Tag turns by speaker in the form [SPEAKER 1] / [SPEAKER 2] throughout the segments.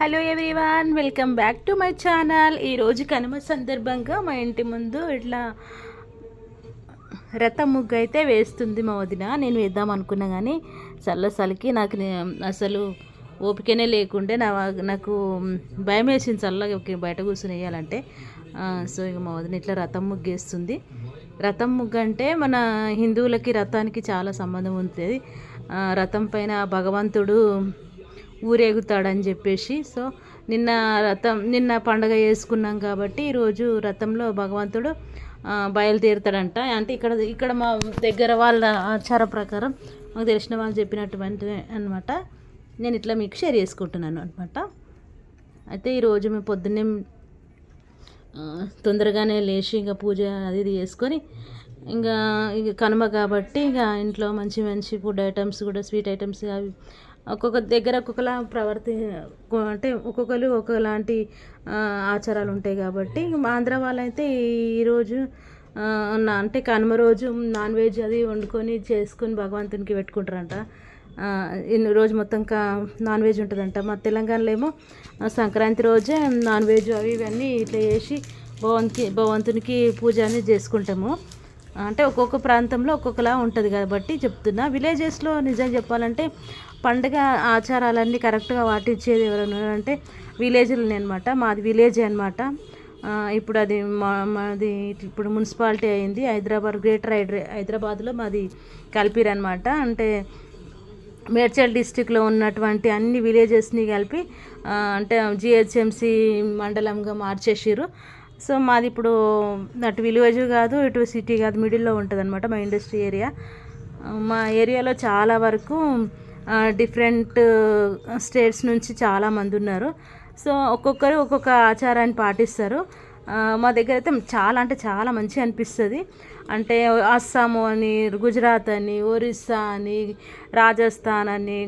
[SPEAKER 1] Hello everyone welcome back to my channel. ఈరోజు కనుమ సందర్భంగా మా ఇంటి ముందు ఇట్లా రథం ముగ్గు అయితే వేస్తుంది మా వదిన. నేను వేద్దాం అనుకున్నా కానీ చల్లసలికి నాకు అసలు ఓపికనే లేకుండే నా నాకు భయం వేసింది చల్లగా బయట కూర్చొని వేయాలంటే. సో ఇక మా వదిన ఇట్లా రథం ముగ్గేస్తుంది రథం ముగ్గు అంటే మన హిందువులకి రథానికి చాలా సంబంధం ఉంటుంది. రథం పైన భగవంతుడు ఊరేగుతాడని చెప్పేసి. సో నిన్న రథం నిన్న పండగ చేసుకున్నాం కాబట్టి ఈరోజు రథంలో భగవంతుడు బయలుదేరుతాడంట. అంటే ఇక్కడ ఇక్కడ మా దగ్గర వాళ్ళ ఆచార ప్రకారం మాకు తెలిసిన వాళ్ళు చెప్పినటువంటి అనమాట నేను ఇట్లా మీకు షేర్ చేసుకుంటున్నాను అనమాట అయితే ఈరోజు మేము పొద్దున్నే తొందరగానే లేచి ఇంకా పూజ అది ఇది చేసుకొని ఇంకా ఇక కనుమ కాబట్టి ఇక ఇంట్లో మంచి మంచి ఫుడ్ ఐటమ్స్ కూడా స్వీట్ ఐటమ్స్ అవి ఒక్కొక్క దగ్గర ఒక్కొక్కలా ప్రవర్తి అంటే ఒక్కొక్కరు ఒకలాంటి ఆచారాలు ఉంటాయి కాబట్టి ఆంధ్ర వాళ్ళైతే ఈరోజు అంటే కనుమ రోజు నాన్ వెజ్ అది వండుకొని చేసుకొని భగవంతునికి పెట్టుకుంటారంట. ఇన్ని రోజు మొత్తం కా నాన్ వెజ్ ఉంటుందంట. మా తెలంగాణలో ఏమో సంక్రాంతి రోజే నాన్ వెజ్ అవి ఇవన్నీ ఇట్లా చేసి భగవంతుకి భగవంతునికి పూజ అనేది చేసుకుంటాము. అంటే ఒక్కొక్క ప్రాంతంలో ఒక్కొక్కలా ఉంటుంది కాబట్టి చెప్తున్నా. విలేజెస్లో నిజం చెప్పాలంటే పండగ ఆచారాలన్నీ కరెక్ట్గా పాటించేది ఎవరైనా అంటే విలేజ్లోనే అనమాట మాది విలేజ్ అనమాట ఇప్పుడు అది మా మాది ఇప్పుడు మున్సిపాలిటీ అయింది. హైదరాబాద్ గ్రేటర్ హైదరాబాద్లో మాది కలిపిరు అనమాట అంటే మేడ్చల్ డిస్టిక్లో ఉన్నటువంటి అన్ని విలేజెస్ని కలిపి అంటే జిహెచ్ఎంసి మండలంగా మార్చేసిర్రు. సో మాది ఇప్పుడు అటు విలేజ్ కాదు ఇటు సిటీ కాదు మిడిల్లో ఉంటుంది అనమాట మా ఇండస్ట్రీ ఏరియా. మా ఏరియాలో చాలా వరకు డిఫరెంట్ స్టేట్స్ నుంచి చాలా మంది ఉన్నారు. సో ఒక్కొక్కరు ఒక్కొక్క ఆచారాన్ని పాటిస్తారు. మా దగ్గర అయితే చాలా అంటే చాలా మంచిగా అనిపిస్తుంది. అంటే అస్సాము అని గుజరాత్ అని ఒరిస్సా అని రాజస్థాన్ అని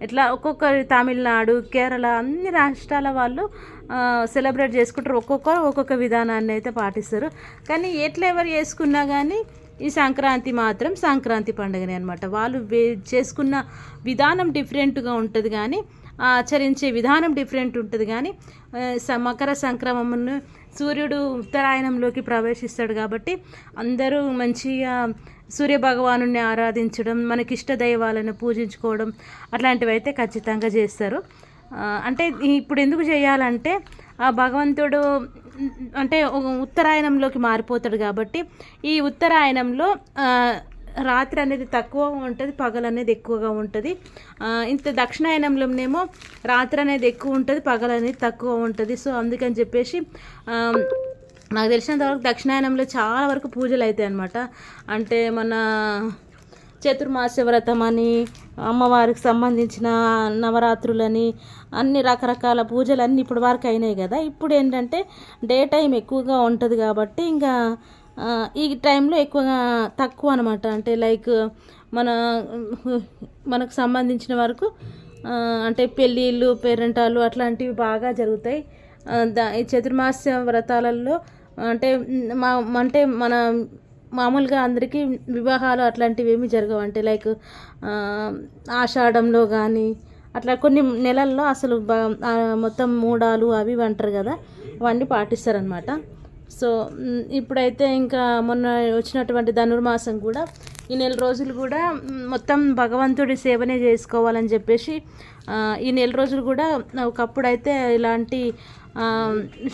[SPEAKER 1] ఇట్లా ఒక్కొక్కరి తమిళనాడు కేరళ అన్ని రాష్ట్రాల వాళ్ళు సెలబ్రేట్ చేసుకుంటారు. ఒక్కొక్కరు ఒక్కొక్క విధానాన్ని అయితే పాటిస్తారు. కానీ ఎట్లా ఎవరు చేసుకున్నా కానీ ఈ సంక్రాంతి మాత్రం సంక్రాంతి పండుగనే అనమాట వాళ్ళు వే చేసుకున్న విధానం డిఫరెంట్గా ఉంటుంది కానీ ఆచరించే విధానం డిఫరెంట్ ఉంటుంది కానీ స- మకర సంక్రమణను సూర్యుడు ఉత్తరాయణంలోకి ప్రవేశిస్తాడు కాబట్టి అందరూ మంచిగా సూర్యభగవాను ఆరాధించడం మనకి ఇష్ట దైవాలను పూజించుకోవడం అట్లాంటివి అయితే ఖచ్చితంగా చేస్తారు. అంటే ఇప్పుడు ఎందుకు చేయాలంటే ఆ భగవంతుడు అంటే ఉత్తరాయణంలోకి మారిపోతాడు కాబట్టి ఈ ఉత్తరాయణంలో రాత్రి అనేది తక్కువ ఉంటుంది పగలు అనేది ఎక్కువగా ఉంటుంది. ఇంత దక్షిణాయనంలోనేమో రాత్రి అనేది ఎక్కువ ఉంటుంది పగలు అనేది తక్కువ ఉంటుంది. సో అందుకని చెప్పేసి నాకు తెలిసినంత వరకు దక్షిణాయనంలో చాలా వరకు పూజలు అవుతాయి అన్నమాట. అంటే మన చతుర్మాస వ్రతం అని అమ్మవారికి సంబంధించిన నవరాత్రులని అన్ని రకరకాల పూజలు అన్నీ ఇప్పుడు వరకు అయినాయి కదా. ఇప్పుడు ఏంటంటే డే టైం ఎక్కువగా ఉంటుంది కాబట్టి ఇంకా ఈ టైంలో ఎక్కువగా తక్కువ అనమాట అంటే లైక్ మన మనకు సంబంధించిన వరకు అంటే పెళ్ళిళ్ళు పేరెంటాలు అట్లాంటివి బాగా జరుగుతాయి. దా ఈ చతుర్మాస వ్రతాలలో అంటే మా అంటే మన మామూలుగా అందరికీ వివాహాలు అట్లాంటివి ఏమి జరగవు. అంటే లైక్ ఆషాఢంలో కానీ అట్లా కొన్ని నెలల్లో అసలు మొత్తం మూడాలు అవి అంటారు కదా అవన్నీ పాటిస్తారనమాట సో ఇప్పుడైతే ఇంకా మొన్న వచ్చినటువంటి ధనుర్మాసం కూడా ఈ నెల రోజులు కూడా మొత్తం భగవంతుడి సేవనే చేసుకోవాలని చెప్పేసి ఈ నెల రోజులు కూడా ఒకప్పుడు అయితే ఇలాంటి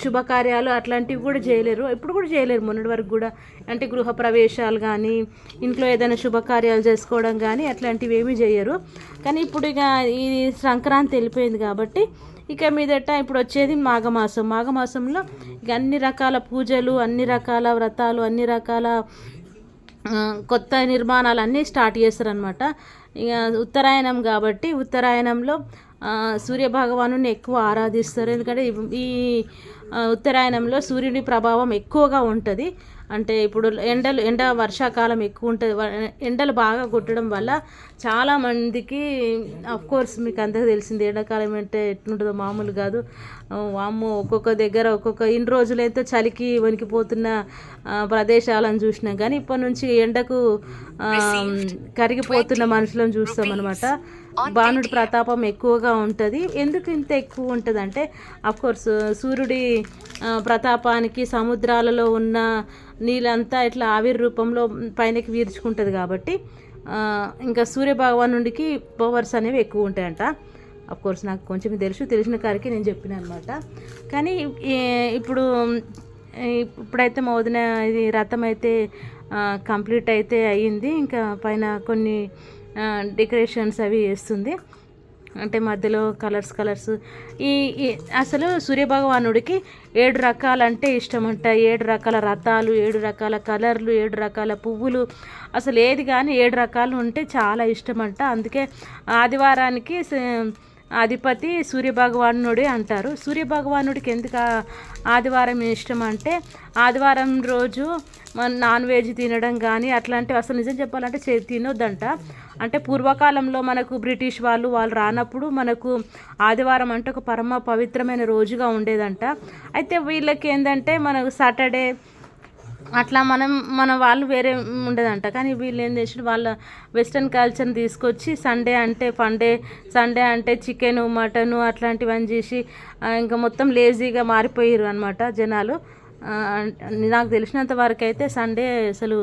[SPEAKER 1] శుభకార్యాలు అట్లాంటివి కూడా చేయలేరు. ఇప్పుడు కూడా చేయలేరు. మొన్నటి వరకు కూడా అంటే గృహ ప్రవేశాలు కానీ ఇంట్లో ఏదైనా శుభకార్యాలు చేసుకోవడం కానీ అట్లాంటివి ఏమీ చేయరు. కానీ ఇప్పుడు ఇక ఈ సంక్రాంతి వెళ్ళిపోయింది కాబట్టి ఇక మీదట ఇప్పుడు వచ్చేది మాఘమాసం. మాఘమాసంలో ఇక అన్ని రకాల పూజలు అన్ని రకాల వ్రతాలు అన్ని రకాల కొత్త నిర్మాణాలు అన్నీ స్టార్ట్ చేస్తారనమాట ఇక ఉత్తరాయణం కాబట్టి ఉత్తరాయణంలో ఆ, సూర్య భగవాను ఎక్కువ ఆరాధిస్తారు. ఎందుకంటే ఈ- ఉత్తరాయణంలో సూర్యుడి ప్రభావం ఎక్కువగా ఉంటుంది. అంటే ఇప్పుడు ఎండలు ఎండ వర్షాకాలం ఎక్కువ ఉంటుంది. ఎండలు బాగా కొట్టడం వల్ల చాలా మందికి అఫ్ కోర్స్ మీకు అందరికీ తెలిసింది ఎండాకాలం అంటే ఎట్లుంటుందో మామూలు కాదు. ఆ, వామ్మో ఒక్కొక్క దగ్గర ఒక్కొక్క ఇన్ని రోజులైతే చలికి వణికిపోతున్న ప్రదేశాలను చూసినాం. కానీ ఇప్పటి నుంచి ఎండకు కరిగిపోతున్న మనుషులను చూస్తాం అనమాట బాణుడి ప్రతాపం ఎక్కువగా ఉంటుంది. ఎందుకు ఇంత ఎక్కువ ఉంటుంది అంటే కోర్స్ సూర్యుడి ప్రతాపానికి సముద్రాలలో ఉన్న నీళ్ళంతా ఇట్లా ఆవిరి రూపంలో పైనకి వీర్చుకుంటుంది కాబట్టి ఇంకా సూర్య భగవానుడికి పవర్స్ అనేవి ఎక్కువ ఉంటాయంట. కోర్స్ నాకు కొంచెం తెలుసు తెలిసిన కారికి నేను చెప్పిన అనమాట కానీ ఇప్పుడు ఇప్పుడైతే మా వదిన ఇది రథం అయితే కంప్లీట్ అయితే అయ్యింది. ఇంకా పైన కొన్ని డెకరేషన్స్ అవి వేస్తుంది అంటే మధ్యలో కలర్స్ కలర్స్ ఈ అసలు సూర్యభగవానుడికి ఏడు రకాలంటే ఇష్టం అంట ఏడు రకాల రథాలు ఏడు రకాల కలర్లు ఏడు రకాల పువ్వులు. అసలు ఏది కానీ ఏడు రకాలు ఉంటే చాలా ఇష్టం అంట అందుకే ఆదివారానికి అధిపతి సూర్యభగవానుడే అంటారు. సూర్యభగవానుడికి ఎందుకు ఆదివారం ఇష్టం అంటే ఆదివారం రోజు మన నాన్ వెజ్ తినడం కానీ అట్లాంటివి అసలు నిజం చెప్పాలంటే చే- తినొద్దంట. అంటే పూర్వకాలంలో మనకు బ్రిటిష్ వాళ్ళు వాళ్ళు రానప్పుడు మనకు ఆదివారం అంటే ఒక పరమ పవిత్రమైన రోజుగా ఉండేదంట. అయితే వీళ్ళకి ఏంటంటే మనకు సాటర్డే అట్లా మనం మన వాళ్ళు వేరే ఉండదంట. కానీ వీళ్ళు ఏం చేసిన వాళ్ళ వెస్ట్రన్ కల్చర్ని తీసుకొచ్చి సండే అంటే ఫండే సండే అంటే చికెన్ మటను అట్లాంటివన్నీ చేసి ఇంకా మొత్తం లేజీగా మారిపోయారు అనమాట జనాలు. నాకు తెలిసినంత వరకు అయితే సండే అసలు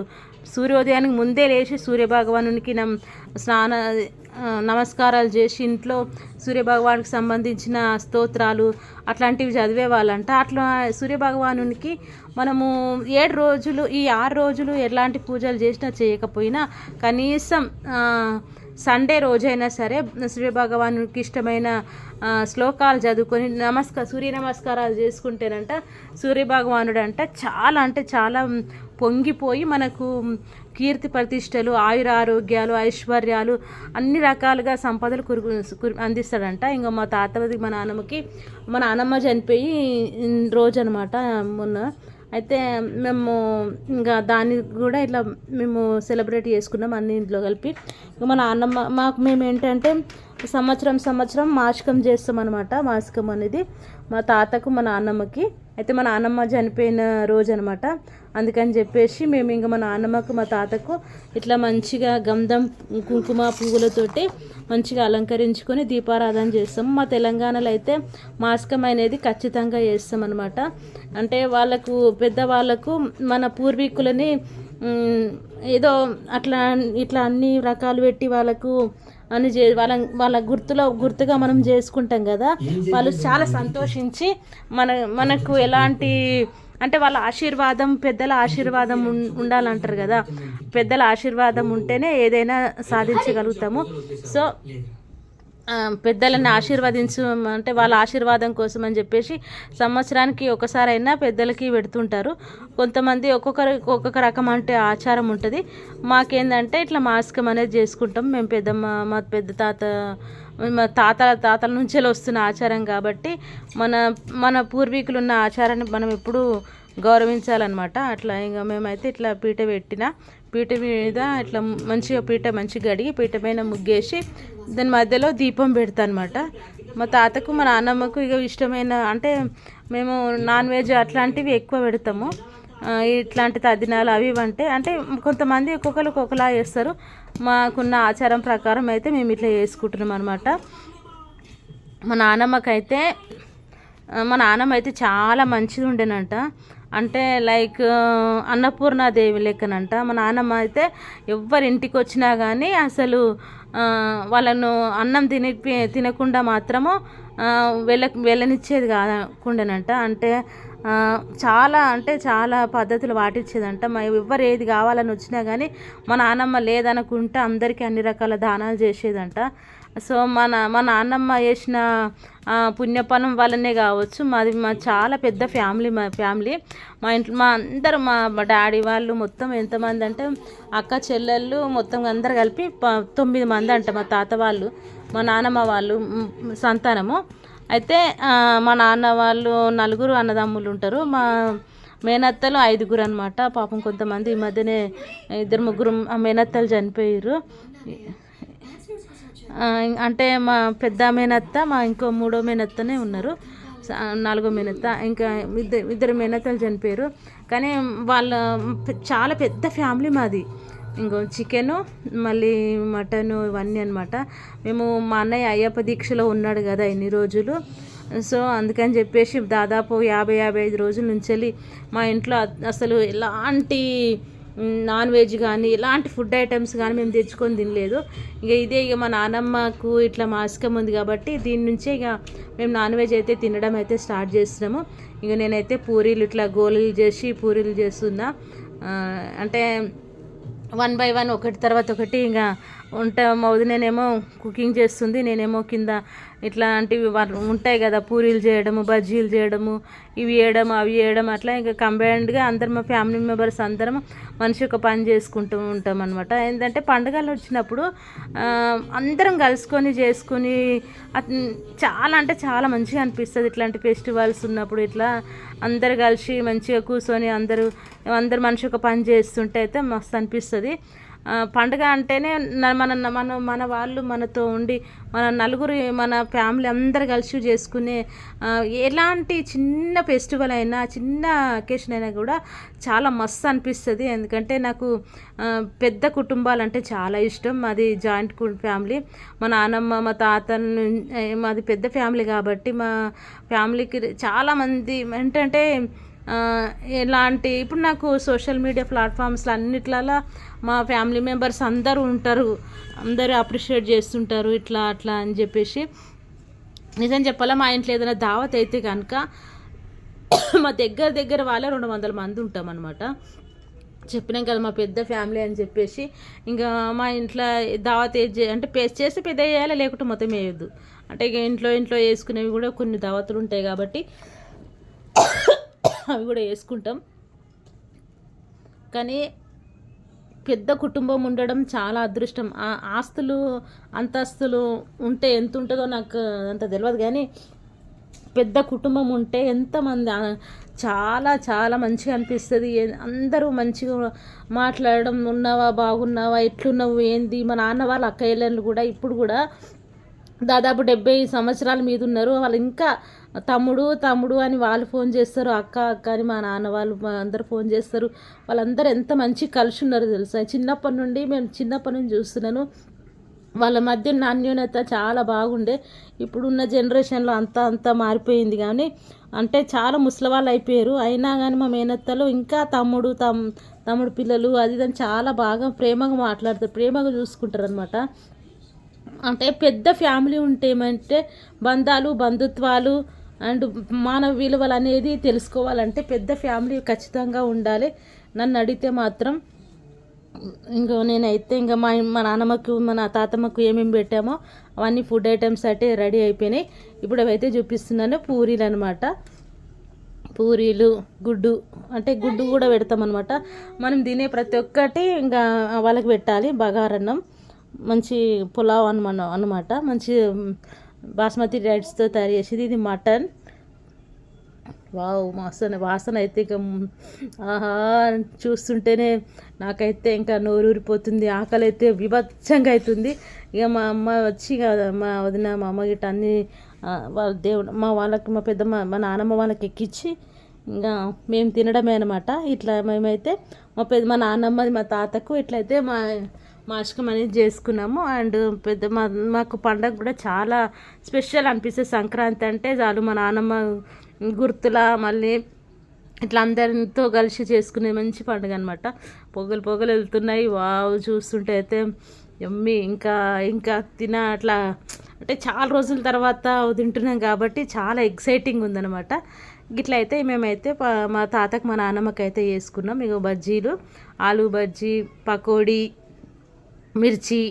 [SPEAKER 1] సూర్యోదయానికి ముందే లేచి సూర్యభగవానునికి నమ్ స్నాన నమస్కారాలు చేసి ఇంట్లో సూర్యభగవానికి సంబంధించిన స్తోత్రాలు అట్లాంటివి చదివే వాళ్ళంట. అట్లా సూర్యభగవానునికి మనము ఏడు రోజులు ఈ ఆరు రోజులు ఎలాంటి పూజలు చేసినా చేయకపోయినా కనీసం సండే రోజైనా సరే సూర్యభగవానునికి ఇష్టమైన శ్లోకాలు చదువుకొని నమస్కార సూర్య నమస్కారాలు చేసుకుంటేనంట సూర్యభగవానుడు అంట చాలా అంటే చాలా పొంగిపోయి మనకు కీర్తి ప్రతిష్టలు ఆయుర ఆరోగ్యాలు ఐశ్వర్యాలు అన్ని రకాలుగా సంపదలు కురు అందిస్తాడంట. ఇంకా మా తాతవది మా నాన్నమ్మకి మా నాన్నమ్మ చనిపోయి రోజు అనమాట మొన్న అయితే మేము ఇంకా దాన్ని కూడా ఇట్లా మేము సెలబ్రేట్ చేసుకున్నాం అన్ని ఇంట్లో కలిపి. ఇంకా మా నాన్నమ్మ మాకు మేము ఏంటంటే సంవత్సరం సంవత్సరం మాసికం చేస్తాం అనమాట మాసికం అనేది మా తాతకు మా నాన్నమ్మకి. అయితే మా నాన్నమ్మ చనిపోయిన రోజు అనమాట అందుకని చెప్పేసి మేము ఇంకా మా నాన్నమ్మకు మా తాతకు ఇట్లా మంచిగా గంధం కుంకుమ పువ్వులతోటి మంచిగా అలంకరించుకొని దీపారాధన చేస్తాం. మా తెలంగాణలో అయితే మాస్కం అనేది ఖచ్చితంగా చేస్తాం అనమాట అంటే వాళ్ళకు పెద్దవాళ్ళకు మన పూర్వీకులని ఏదో అట్లా ఇట్లా అన్ని రకాలు పెట్టి వాళ్ళకు అని చే వాళ్ళ వాళ్ళ గుర్తులో గుర్తుగా మనం చేసుకుంటాం కదా. వాళ్ళు చాలా సంతోషించి మన మనకు ఎలాంటి అంటే వాళ్ళ ఆశీర్వాదం పెద్దల ఆశీర్వాదం ఉండాలంటారు కదా. పెద్దల ఆశీర్వాదం ఉంటేనే ఏదైనా సాధించగలుగుతాము. సో పెద్దలను ఆశీర్వదించు అంటే వాళ్ళ ఆశీర్వాదం కోసం అని చెప్పేసి సంవత్సరానికి ఒకసారైనా పెద్దలకి పెడుతుంటారు. కొంతమంది ఒక్కొక్కరి ఒక్కొక్క రకం అంటే ఆచారం ఉంటుంది. మాకేందంటే ఇట్లా మాస్కం అనేది చేసుకుంటాం. మేము పెద్దమ్మ మా పెద్ద తాత మా తాతల తాతల నుంచే వస్తున్న ఆచారం కాబట్టి మన మన పూర్వీకులు ఉన్న ఆచారాన్ని మనం ఎప్పుడూ గౌరవించాలన్నమాట. అట్లా ఇంకా మేమైతే ఇట్లా పీట పెట్టిన. పీట మీద ఇట్లా మంచిగా పీట మంచిగా కడిగి పీట పైన ముగ్గేసి దాని మధ్యలో దీపం పెడతా అనమాట మా తాతకు మా నాన్నమ్మకు ఇక ఇష్టమైన అంటే మేము నాన్ వెజ్ అట్లాంటివి ఎక్కువ పెడతాము. ఇట్లాంటి తదినాలు అవి అంటే అంటే కొంతమంది ఒక్కొక్కరు ఒక్కొక్కలా చేస్తారు. మాకున్న ఆచారం ప్రకారం అయితే మేము ఇట్లా చేసుకుంటున్నాం అనమాట మా నాన్నమ్మకైతే మా నాన్నమ్మ అయితే చాలా మంచిది ఉండేనంట. అంటే లైక్ అన్నపూర్ణాదేవి లెక్కనంట. మా నాన్నమ్మ అయితే ఎవరి ఇంటికి వచ్చినా కానీ అసలు వాళ్ళను అన్నం తిని తినకుండా మాత్రము వెళ్ళ వెళ్ళనిచ్చేది కాకుండానంట. అంటే చాలా అంటే చాలా పద్ధతులు పాటించేదంట. మా ఎవ్వరు ఏది కావాలని వచ్చినా కానీ మా నాన్నమ్మ లేదనుకుంటే అందరికీ అన్ని రకాల దానాలు చేసేదంట. సో మన మా నాన్నమ్మ చేసిన పుణ్యపనం వల్లనే కావచ్చు. మాది మా చాలా పెద్ద ఫ్యామిలీ మా ఫ్యామిలీ. మా ఇంట్లో మా అందరు మా డాడీ వాళ్ళు మొత్తం ఎంతమంది అంటే అక్క చెల్లెళ్ళు మొత్తం అందరు కలిపి ప- తొమ్మిది మంది అంట మా తాత వాళ్ళు మా నాన్నమ్మ వాళ్ళు సంతానము. అయితే మా నాన్న వాళ్ళు నలుగురు అన్నదమ్ములు ఉంటారు. మా మేనత్తలు ఐదుగురు అనమాట పాపం కొంతమంది ఈ మధ్యనే ఇద్దరు ముగ్గురు మేనత్తలు చనిపోయారు అంటే మా పెద్ద మేనత్త మా ఇంకో మూడో మేనత్తనే ఉన్నారు. నాలుగో మేనత్త ఇంకా ఇద్దరు ఇద్దరు మేనత్తలు చనిపోయారు. కానీ వాళ్ళ చాలా పెద్ద ఫ్యామిలీ మాది. ఇంకో చికెను మళ్ళీ మటను ఇవన్నీ అనమాట మేము మా అన్నయ్య అయ్యప్ప దీక్షలో ఉన్నాడు కదా ఇన్ని రోజులు. సో అందుకని చెప్పేసి దాదాపు యాభై యాభై ఐదు రోజుల నుంచి వెళ్ళి మా ఇంట్లో అసలు ఎలాంటి నాన్ వెజ్ కానీ ఇలాంటి ఫుడ్ ఐటమ్స్ కానీ మేము తెచ్చుకొని తినలేదు. ఇక ఇదే ఇక మా నానమ్మకు ఇట్లా మాస్కం ఉంది కాబట్టి దీని నుంచే ఇక మేము నాన్ వెజ్ అయితే తినడం అయితే స్టార్ట్ చేస్తున్నాము. ఇక నేనైతే పూరీలు ఇట్లా గోళీలు చేసి పూరీలు చేస్తున్నా. అంటే వన్ బై వన్ ఒకటి తర్వాత ఒకటి ఇంకా వంట మౌది నేనేమో కుకింగ్ చేస్తుంది నేనేమో కింద ఇట్లాంటివి ఉంటాయి కదా పూరీలు చేయడము బజ్జీలు చేయడము ఇవి వేయడం అవి వేయడం అట్లా ఇంకా కంబైన్డ్గా అందరం మా ఫ్యామిలీ మెంబర్స్ అందరం మనిషి ఒక పని చేసుకుంటూ ఉంటాం అనమాట ఏంటంటే పండుగలు వచ్చినప్పుడు అందరం కలుసుకొని చేసుకొని అట్- చాలా అంటే చాలా మంచిగా అనిపిస్తుంది ఇట్లాంటి ఫెస్టివల్స్ ఉన్నప్పుడు ఇట్లా అందరు కలిసి మంచిగా కూర్చొని అందరూ అందరు మనిషి ఒక పని చేస్తుంటే అయితే మస్తు అనిపిస్తుంది. పండుగ అంటేనే మన మన మన వాళ్ళు మనతో ఉండి మన నలుగురు మన ఫ్యామిలీ అందరు కలిసి చేసుకునే ఎలాంటి చిన్న ఫెస్టివల్ అయినా చిన్న అకేషన్ అయినా కూడా చాలా మస్తు అనిపిస్తుంది. ఎందుకంటే నాకు పెద్ద కుటుంబాలు అంటే చాలా ఇష్టం. మాది జాయింట్ ఫ్యామిలీ. మా నాన్నమ్మ మా తాత మాది పెద్ద ఫ్యామిలీ కాబట్టి మా ఫ్యామిలీకి చాలామంది ఏంటంటే ఎలాంటి ఇప్పుడు నాకు సోషల్ మీడియా ప్లాట్ఫామ్స్లో అన్నిట్లలో మా ఫ్యామిలీ మెంబర్స్ అందరూ ఉంటారు. అందరూ అప్రిషియేట్ చేస్తుంటారు ఇట్లా అట్లా అని చెప్పేసి. నిజం చెప్పాలా మా ఇంట్లో ఏదైనా దావత్ అయితే కనుక మా దగ్గర దగ్గర వాళ్ళే రెండు వందల మంది ఉంటాం అనమాట చెప్పినాం కదా మా పెద్ద ఫ్యామిలీ అని చెప్పేసి. ఇంకా మా ఇంట్లో దావత్ ఏది అంటే పే చేస్తే పెద్ద వేయాలి లేకుంటే మొత్తం వేయొద్దు. అంటే ఇక ఇంట్లో ఇంట్లో వేసుకునేవి కూడా కొన్ని దావతులు ఉంటాయి కాబట్టి అవి కూడా వేసుకుంటాం. కానీ పెద్ద కుటుంబం ఉండడం చాలా అదృష్టం. ఆ ఆస్తులు అంతస్తులు ఉంటే ఎంత ఉంటుందో నాకు అంత తెలియదు కానీ పెద్ద కుటుంబం ఉంటే ఎంతమంది చాలా చాలా మంచిగా అనిపిస్తుంది. అందరూ మంచిగా మాట్లాడడం ఉన్నావా బాగున్నావా ఎట్లున్నావు ఏంది? మా నాన్న వాళ్ళ అక్కయ్యలు కూడా ఇప్పుడు కూడా దాదాపు డెబ్బై సంవత్సరాల మీద ఉన్నారు వాళ్ళు ఇంకా తమ్ముడు తమ్ముడు అని వాళ్ళు ఫోన్ చేస్తారు అక్క అక్క అని మా నాన్న వాళ్ళు అందరు ఫోన్ చేస్తారు. వాళ్ళందరూ ఎంత మంచి కలిసి ఉన్నారు తెలుసా? చిన్నప్పటి నుండి మేము చిన్నప్పటి నుంచి చూస్తున్నాను. వాళ్ళ మధ్య నాణ్యత చాలా బాగుండే. ఇప్పుడున్న జనరేషన్లో అంతా అంతా మారిపోయింది కానీ అంటే చాలా ముసలివాళ్ళు అయిపోయారు. అయినా కానీ మా మేనత్తలు ఇంకా తమ్ముడు తమ్ తమ్ముడు పిల్లలు అది ఇది అని చాలా బాగా ప్రేమగా మాట్లాడతారు. ప్రేమగా చూసుకుంటారు అనమాట అంటే పెద్ద ఫ్యామిలీ ఉంటే ఏమంటే బంధాలు బంధుత్వాలు అండ్ మానవ విలువలు అనేది తెలుసుకోవాలంటే పెద్ద ఫ్యామిలీ ఖచ్చితంగా ఉండాలి. నన్ను అడిగితే మాత్రం ఇంకో నేనైతే ఇంకా మా మా నాన్నమ్మకు మా తాతమ్మకు ఏమేమి పెట్టామో అవన్నీ ఫుడ్ ఐటమ్స్ అయితే రెడీ అయిపోయినాయి. ఇప్పుడు అవైతే చూపిస్తున్నాను పూరీలు అనమాట పూరీలు గుడ్డు అంటే గుడ్డు కూడా పెడతాం అనమాట మనం తినే ప్రతి ఒక్కటి ఇంకా వాళ్ళకి పెట్టాలి బగారన్నం. మంచి పులావ్ అనమా అనమాట మంచి బాస్మతి రైస్తో తయారు చేసేది ఇది మటన్. వావ్ వాసన వాసన అయితే ఇక ఆహా చూస్తుంటేనే నాకైతే ఇంకా నోరూరిపోతుంది ఆకలి అయితే విభత్సంగా అవుతుంది ఇక మా అమ్మ వచ్చి మా వదిన మా అమ్మ గిట్ట అన్ని వాళ్ళ దేవుడు మా వాళ్ళకి మా పెద్ద మా నాన్నమ్మ వాళ్ళకి ఎక్కించి ఇంకా మేము తినడమే అనమాట ఇట్లా మేమైతే మా పెద్ద మా నాన్నమ్మది మా తాతకు ఇట్లయితే మా మాసికం అనేది చేసుకున్నాము. అండ్ పెద్ద మా మాకు పండగ కూడా చాలా స్పెషల్ అనిపిస్తుంది సంక్రాంతి అంటే చాలు మా నాన్నమ్మ గుర్తులా మళ్ళీ ఇట్లా అందరితో కలిసి చేసుకునే మంచి పండుగ అనమాట పొగలు పొగలు వెళ్తున్నాయి. వావ్ చూస్తుంటే అయితే ఎమ్మి ఇంకా ఇంకా తిన అట్లా అంటే చాలా రోజుల తర్వాత తింటున్నాం కాబట్టి చాలా ఎక్సైటింగ్ ఉందన్నమాట. గిట్ల అయితే మేమైతే మా తాతకు మా నాన్నమ్మకి అయితే వేసుకున్నాం ఇక బజ్జీలు ఆలు బజ్జీ పకోడీ మిర్చి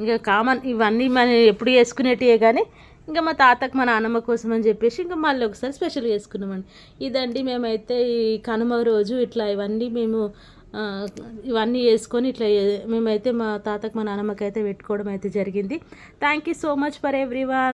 [SPEAKER 1] ఇంకా కామన్ ఇవన్నీ మనం ఎప్పుడు వేసుకునేటివే కానీ ఇంకా మా తాతకు మా నాన్నమ్మ కోసం అని చెప్పేసి ఇంకా మళ్ళీ ఒకసారి స్పెషల్ చేసుకున్నామండి. ఇదండి మేమైతే ఈ కనుమ రోజు ఇట్లా ఇవన్నీ మేము ఇవన్నీ వేసుకొని ఇట్లా మేమైతే మా తాతకు మా నాన్నమ్మకి అయితే పెట్టుకోవడం అయితే జరిగింది. Thank you so much for every